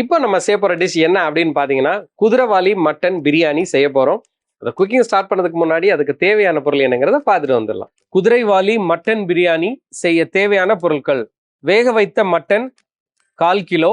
இப்போ நம்ம செய்ய போகிற டிஷ் என்ன அப்படின்னு பார்த்தீங்கன்னா குதிரைவாலி மட்டன் பிரியாணி செய்ய போகிறோம் அந்த குக்கிங் ஸ்டார்ட் பண்ணதுக்கு முன்னாடி அதுக்கு தேவையான பொருள் என்னங்கிறத பார்த்துட்டு வந்துடலாம். குதிரைவாலி மட்டன் பிரியாணி செய்ய தேவையான பொருட்கள். வேக வைத்த மட்டன் கால் கிலோ.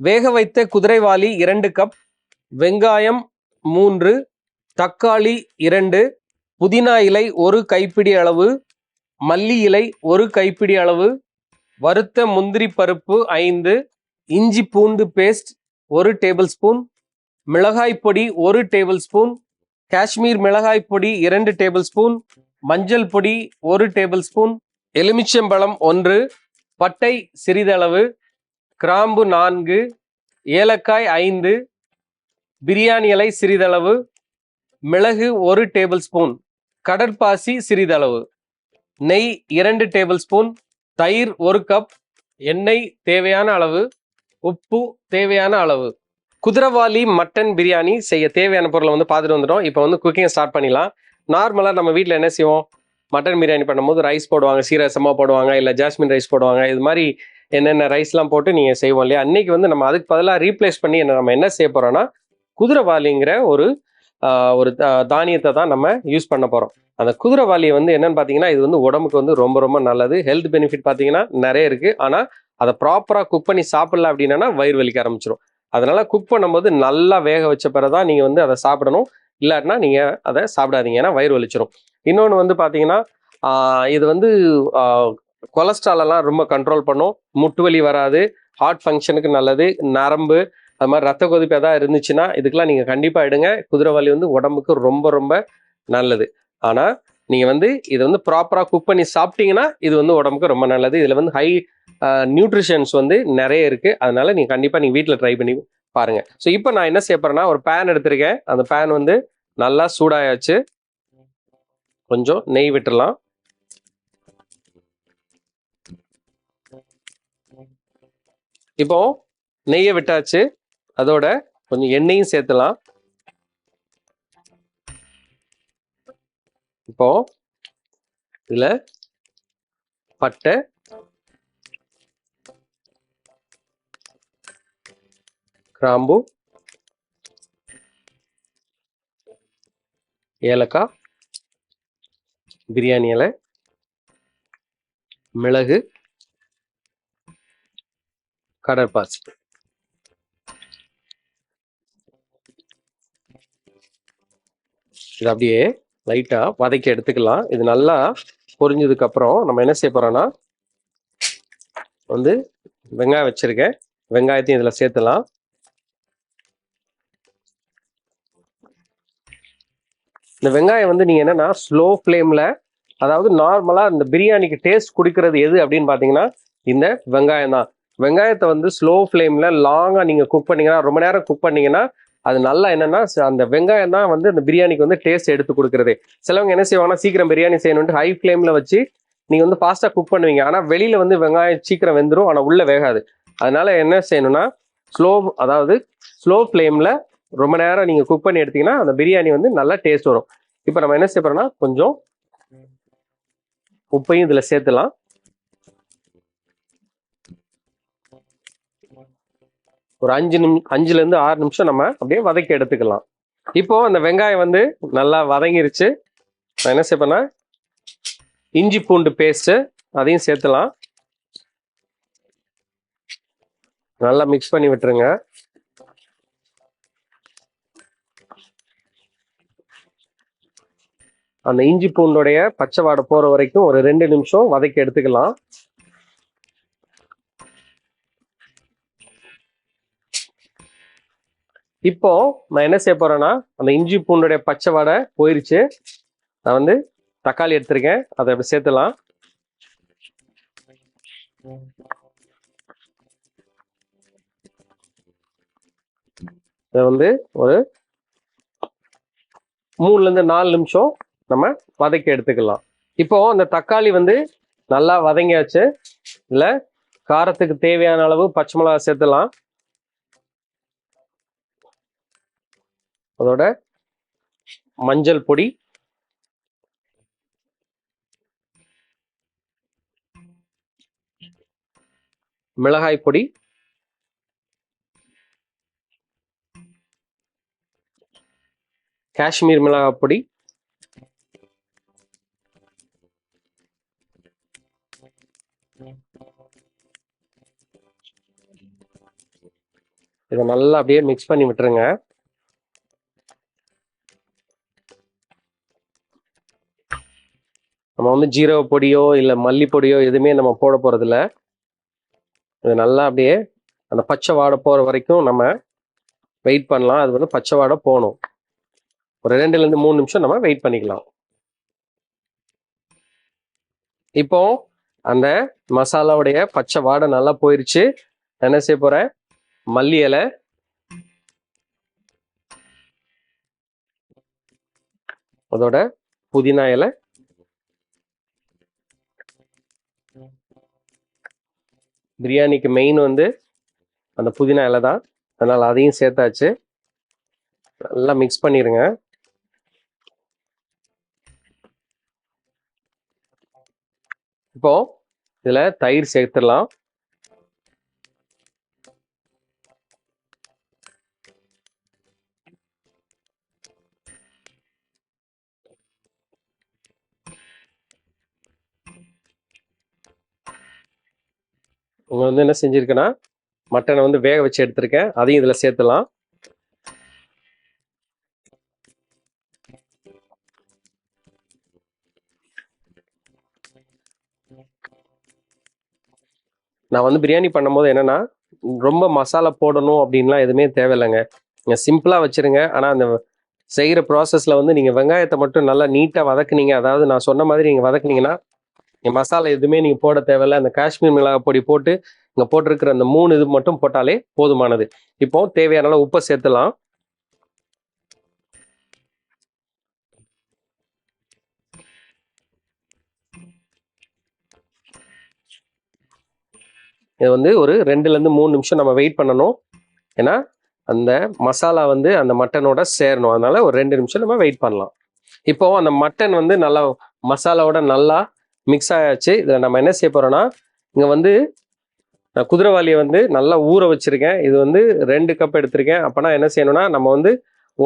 வேக வைத்த குதிரைவாலி இரண்டு கப் வெங்காயம் மூன்று. தக்காளி இரண்டு. புதினா இலை ஒரு கைப்பிடி அளவு. மல்லி இலை ஒரு கைப்பிடி அளவு. வறுத்த முந்திரி பருப்பு ஐந்து. இஞ்சி பூண்டு பேஸ்ட் ஒரு டேபிள் ஸ்பூன் மிளகாய் பொடி ஒரு டேபிள் ஸ்பூன் காஷ்மீர் மிளகாய் பொடி இரண்டு டேபிள் ஸ்பூன் மஞ்சள் பொடி ஒரு டேபிள் ஸ்பூன் எலுமிச்சம்பழம் ஒன்று பட்டை சிறிதளவு கிராம்பு நான்கு ஏலக்காய் ஐந்து பிரியாணி இலை சிறிதளவு மிளகு ஒரு டேபிள் ஸ்பூன் கடற்பாசி சிறிதளவு நெய் இரண்டு டேபிள் ஸ்பூன் தயிர் ஒரு கப் எண்ணெய் தேவையான அளவு உப்பு தேவையான அளவு. குதிரவாலி மட்டன் பிரியாணி செய்ய தேவையான பொருளை வந்து பார்த்துட்டு வந்துட்டோம். இப்போ வந்து குக்கிங் ஸ்டார்ட் பண்ணிடலாம். நார்மலாக நம்ம வீட்டில் என்ன செய்வோம்? மட்டன் பிரியாணி பண்ணும்போது ரைஸ் போடுவாங்க சீரசமாக போடுவாங்க இல்லை ஜாஸ்மின் ரைஸ் போடுவாங்க. இது மாதிரி என்னென்ன ரைஸ்லாம் போட்டு நீங்கள் செய்வோம் இல்லையா? அன்னைக்கு வந்து நம்ம அதுக்கு பதிலாக ரீப்ளேஸ் பண்ணி என்ன நம்ம என்ன செய்ய போகிறோம்னா குதிரைவாலிங்கிற ஒரு ஒரு தானியத்தை தான் நம்ம யூஸ் பண்ண போகிறோம் அந்த குதிரைவாலியை வந்து என்னென்னு பார்த்தீங்கன்னா இது வந்து உடம்புக்கு வந்து ரொம்ப ரொம்ப நல்லது. ஹெல்த் பெனிஃபிட் பார்த்தீங்கன்னா நிறைய இருக்குது ஆனால் அதை ப்ராப்பராக குக் பண்ணி சாப்பிடல அப்படின்னா வயிறு வலிக்க ஆரம்பிச்சிடும் அதனால குக் பண்ணும்போது நல்லா வேக வச்ச பிறதான் நீங்கள் வந்து அதை சாப்பிடணும். இல்லாட்டினா நீங்கள் அதை சாப்பிடாதீங்க ஏன்னா வயிறு வலிச்சிடும் இன்னொன்று வந்து பார்த்தீங்கன்னா இது வந்து கொலஸ்ட்ராலெல்லாம் ரொம்ப கண்ட்ரோல் பண்ணும். முட்டு வலி வராது ஹார்ட் ஃபங்க்ஷனுக்கு நல்லது நரம்பு அது மாதிரி ரத்த கொதிப்பு எதாவது இருந்துச்சுன்னா இதுக்கெல்லாம் நீங்கள் கண்டிப்பாக எடுங்க. குதிரைவாலி வந்து உடம்புக்கு ரொம்ப ரொம்ப நல்லது. ஆனால் நீங்கள் வந்து இதை வந்து ப்ராப்பராக குக் பண்ணி சாப்பிட்டீங்கன்னா இது வந்து உடம்புக்கு ரொம்ப நல்லது. இதில் வந்து ஹை நியூட்ரிஷன்ஸ் வந்து நிறைய இருக்குது அதனால நீங்கள் கண்டிப்பாக நீங்கள் வீட்டில் ட்ரை பண்ணி பாருங்க. ஸோ இப்போ நான் என்ன செய்யப்படுறேன்னா ஒரு பேன் எடுத்திருக்கேன். அந்த பேன் வந்து நல்லா சூடாயாச்சு. கொஞ்சம் நெய் விட்டுறலாம் இப்போ நெய்யை விட்டாச்சு. அதோட கொஞ்சம் எண்ணெயும் சேர்த்துலாம் இப்போ இதுல பட்டை கிராம்பு ஏலக்காய் பிரியாணி இலை மிளகு கடற்பாசி இது அப்படியே லைட்டாக வதக்கி எடுத்துக்கலாம். இது நல்லா பொரிஞ்சதுக்கு அப்புறம் நம்ம என்ன செய்ய போகிறோன்னா வந்து வெங்காயம் வச்சுருக்கேன். வெங்காயத்தையும் இதில் சேர்த்துலாம். இந்த வெங்காயம் வந்து நீங்கள் என்னென்னா ஸ்லோ ஃப்ளேமில் அதாவது நார்மலாக இந்த பிரியாணிக்கு டேஸ்ட் குடிக்கிறது எது அப்படின்னு பார்த்தீங்கன்னா இந்த வெங்காயம் தான் வெங்காயத்தை வந்து ஸ்லோ ஃப்ளேமில் லாங்காக நீங்கள் குக் பண்ணிங்கன்னா ரொம்ப நேரம் குக் பண்ணீங்கன்னா அது நல்லா என்னன்னா ச- அந்த வெங்காயம் தான் வந்து அந்த பிரியாணிக்கு வந்து டேஸ்ட் எடுத்து கொடுக்குறது. சிலவங்க என்ன செய்வாங்கன்னா சீக்கிரம் பிரியாணி செய்யணும்ட்டு ஹை ஃப்ளேம்ல வச்சு நீங்க வந்து ஃபாஸ்டா குக் பண்ணுவீங்க. ஆனா வெளியில வந்து வெங்காயம் சீக்கிரம் வெந்துடும் ஆனா உள்ள வேகாது. அதனால என்ன செய்யணும்னா ஸ்லோ அதாவது ஸ்லோ ஃப்ளேம்ல ரொம்ப நேரம் நீங்க குக் பண்ணி எடுத்தீங்கன்னா அந்த பிரியாணி வந்து நல்லா டேஸ்ட் வரும். இப்போ நம்ம என்ன செய்யறோம்னா கொஞ்சம் உப்பையும் இதுல சேர்த்துலாம். ஒரு அஞ்சு நிமி அஞ்சுல இருந்து ஆறு நிமிஷம் நம்ம அப்படியே வதக்கி எடுத்துக்கலாம். இப்போ அந்த வெங்காயம் வந்து நல்லா வதங்கிருச்சு. நான் என்ன செய்ய இஞ்சி பூண்டு பேஸ்ட் அதையும் சேர்த்துலாம். நல்லா மிக்ஸ் பண்ணி விட்டுருங்க. அந்த இஞ்சி பூண்டுடைய பச்சை வாடை போற வரைக்கும் ஒரு ரெண்டு நிமிஷம் வதக்கி எடுத்துக்கலாம். இப்போ நான் என்ன செய்ய போறேன்னா அந்த இஞ்சி பூண்டுடைய பச்சை வடை போயிருச்சு. நான் வந்து தக்காளி எடுத்திருக்கேன். அதை அப்படி சேர்த்துலாம் இதை வந்து ஒரு மூணுலேருந்து நாலு நிமிஷம் நம்ம வதக்கி எடுத்துக்கலாம். இப்போ அந்த தக்காளி வந்து நல்லா வதங்கியாச்சு. இல்லை காரத்துக்கு தேவையான அளவு பச்சை மிளகா சேர்த்துலாம் அதோட மஞ்சள் பொடி. மிளகாய் பொடி. காஷ்மீர் மிளகாய் பொடி. இதை நல்லா அப்படியே மிக்ஸ் பண்ணி விட்டுருங்க. நம்ம வந்து ஜீரக பொடியோ இல்லை மல்லி பொடியோ எதுவுமே நம்ம போட போகிறதில்ல இது நல்லா அப்படியே அந்த பச்சை வாடை போகிற வரைக்கும் நம்ம வெயிட் பண்ணலாம். அது வந்து பச்சை வாடை போகணும். ஒரு ரெண்டுலேருந்து மூணு நிமிஷம் நம்ம வெயிட் பண்ணிக்கலாம். இப்போ அந்த மசாலாவுடைய பச்சை வாடை நல்லா போயிருச்சு. என்ன செய்ய போகிறேன் மல்லி இலை. அதோட புதினா இலை. பிரியாணிக்கு மெயின் வந்து அந்த புதினா இலை தான். அதனால் அதையும் சேர்த்தாச்சு. நல்லா மிக்ஸ் பண்ணிடுங்க இப்போ இதில் தயிர் சேர்த்துடலாம். உங்க வந்து என்ன செஞ்சுருக்கேன்னா மட்டனை வந்து வேக வச்சு எடுத்திருக்கேன். அதையும் இதில் சேர்த்துலாம். நான் வந்து பிரியாணி பண்ணும்போது என்னென்னா ரொம்ப மசாலா போடணும் அப்படின்லாம் எதுவுமே தேவையில்லைங்க. நீங்கள் சிம்பிளாக வச்சுருங்க. ஆனால் அந்த செய்கிற ப்ராசஸில் வந்து நீங்கள் வெங்காயத்தை மட்டும் நல்லா நீட்டாக வதக்குனீங்க. அதாவது நான் சொன்ன மாதிரி நீங்கள் வதக்குனீங்கன்னா நீங்கள் மசாலா எதுவுமே நீங்கள் போட தேவையில்ல. அந்த காஷ்மீர் மிளகாய் பொடி போட்டு இங்கே போட்டிருக்கிற அந்த மூணு இது மட்டும் போட்டாலே போதுமானது. இப்போ தேவையான அளவு உப்பை சேர்த்துலாம். இது வந்து ஒரு ரெண்டுலேருந்து மூணு நிமிஷம் நம்ம வெயிட் பண்ணணும். ஏன்னா அந்த மசாலா வந்து அந்த மட்டனோட சேரணும். அதனால ஒரு ரெண்டு நிமிஷம் நம்ம வெயிட் பண்ணலாம். இப்போ அந்த மட்டன் வந்து நல்லா மசாலாவோட நல்லா மிக்ஸ் ஆயாச்சு. இதில் நம்ம என்ன செய்ய போகிறோன்னா இங்கே வந்து நான் குதிரைவாலியை வந்து நல்லா ஊற வச்சிருக்கேன். இது வந்து ரெண்டு கப் எடுத்திருக்கேன். அப்போனா என்ன செய்யணும்னா நம்ம வந்து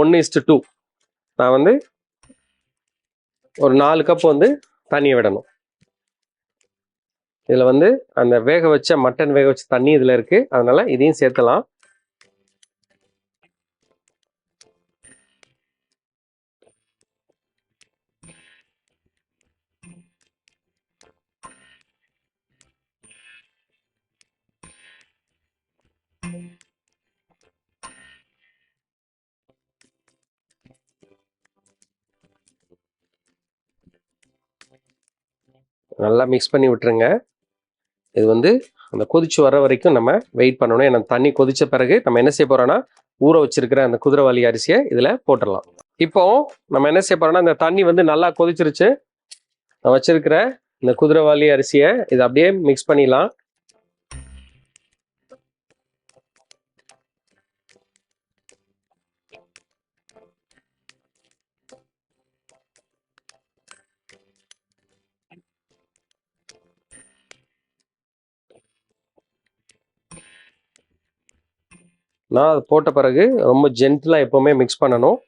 ஒன் இஸ்டு டூ நான் வந்து ஒரு நாலு கப் வந்து தண்ணியை விடணும். இதில் வந்து அந்த வேக வச்ச மட்டன் வேக வச்ச தண்ணி இதில் இருக்குது அதனால் இதையும் சேர்த்தலாம். நல்லா மிக்ஸ் பண்ணி விட்டுருங்க. இது வந்து அந்த கொதிச்சு வர வரைக்கும் நம்ம வெயிட் பண்ணணும். ஏன்னா தண்ணி கொதிச்ச பிறகு நம்ம என்ன செய்ய போகிறோன்னா ஊற வச்சிருக்கிற அந்த குதிரைவாளி அரிசியை இதில் போட்டுடலாம். இப்போ நம்ம என்ன செய்ய போகிறோம்னா இந்த தண்ணி வந்து நல்லா கொதிச்சிருச்சு. நான் வச்சிருக்கிற இந்த குதிரைவாளி அரிசியை இதை அப்படியே மிக்ஸ் பண்ணிடலாம். நான் அது போட்ட பிறகு ரொம்ப ஜென்டிலாக எப்போவுமே மிக்ஸ் பண்ணணும்.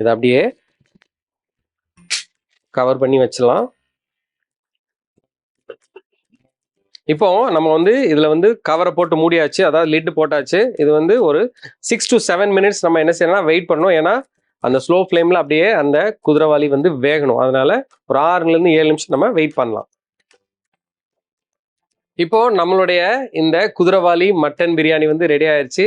இதை அப்படியே கவர் பண்ணி வச்சிடலாம். இப்போ நம்ம வந்து இதில் வந்து கவரை போட்டு மூடியாச்சு அதாவது லிட்டு போட்டாச்சு. இது வந்து ஒரு சிக்ஸ் டு செவன் மினிட்ஸ் நம்ம என்ன செய்யணும்னா வெயிட் பண்ணணும். ஏன்னா அந்த ஸ்லோ ஃப்ளேமில் அப்படியே அந்த குதிரைவாலி வந்து வேகணும். அதனால ஒரு ஆறுலேருந்து ஏழு நிமிஷம் நம்ம வெயிட் பண்ணலாம். இப்போ நம்மளுடைய இந்த குதிரைவாலி மட்டன் பிரியாணி வந்து ரெடி ஆயிடுச்சு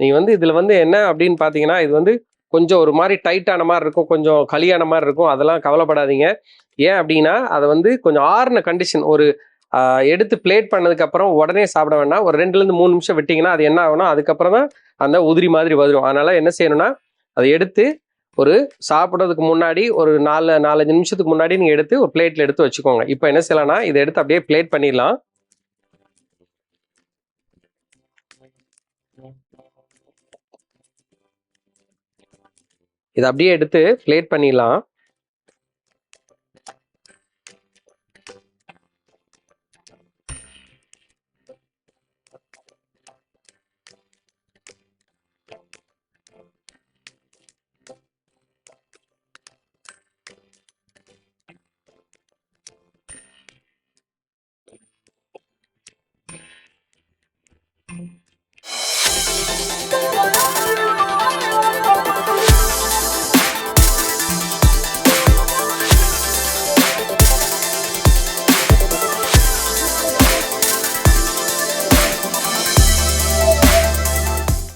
நீங்கள் வந்து இதில் வந்து என்ன அப்படின்னு பார்த்தீங்கன்னா இது வந்து கொஞ்சம் ஒரு மாதிரி டைட்டான மாதிரி இருக்கும். கொஞ்சம் களியான மாதிரி இருக்கும். அதெல்லாம் கவலைப்படாதீங்க. ஏன் அப்படின்னா அதை வந்து கொஞ்சம் ஆறுன கண்டிஷன் ஒரு எடுத்து பிளேட் பண்ணதுக்கப்புறம் உடனே சாப்பிட வேண்டாம். ஒரு ரெண்டுலேருந்து மூணு நிமிஷம் விட்டிங்கன்னா அது என்ன ஆகும்னா அதுக்கப்புறம் தான் அந்த உதிரி மாதிரி வரும். அதனால் என்ன செய்யணும்னா அதை எடுத்து ஒரு சாப்பிட்றதுக்கு முன்னாடி ஒரு நாலு நாலஞ்சு நிமிஷத்துக்கு முன்னாடி நீங்கள் எடுத்து ஒரு பிளேட்டில் எடுத்து வச்சுக்கோங்க. இப்போ என்ன செய்யலாம்னா இதை எடுத்து அப்படியே பிளேட் பண்ணிடலாம். இதை அப்படியே எடுத்து பிளேட் பண்ணிடலாம்.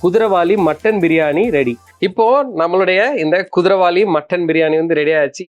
குதிரவாளி மட்டன் பிரியாணி ரெடி இப்போ நம்மளுடைய இந்த குதிரவாளி மட்டன் பிரியாணி வந்து ரெடி ஆச்சு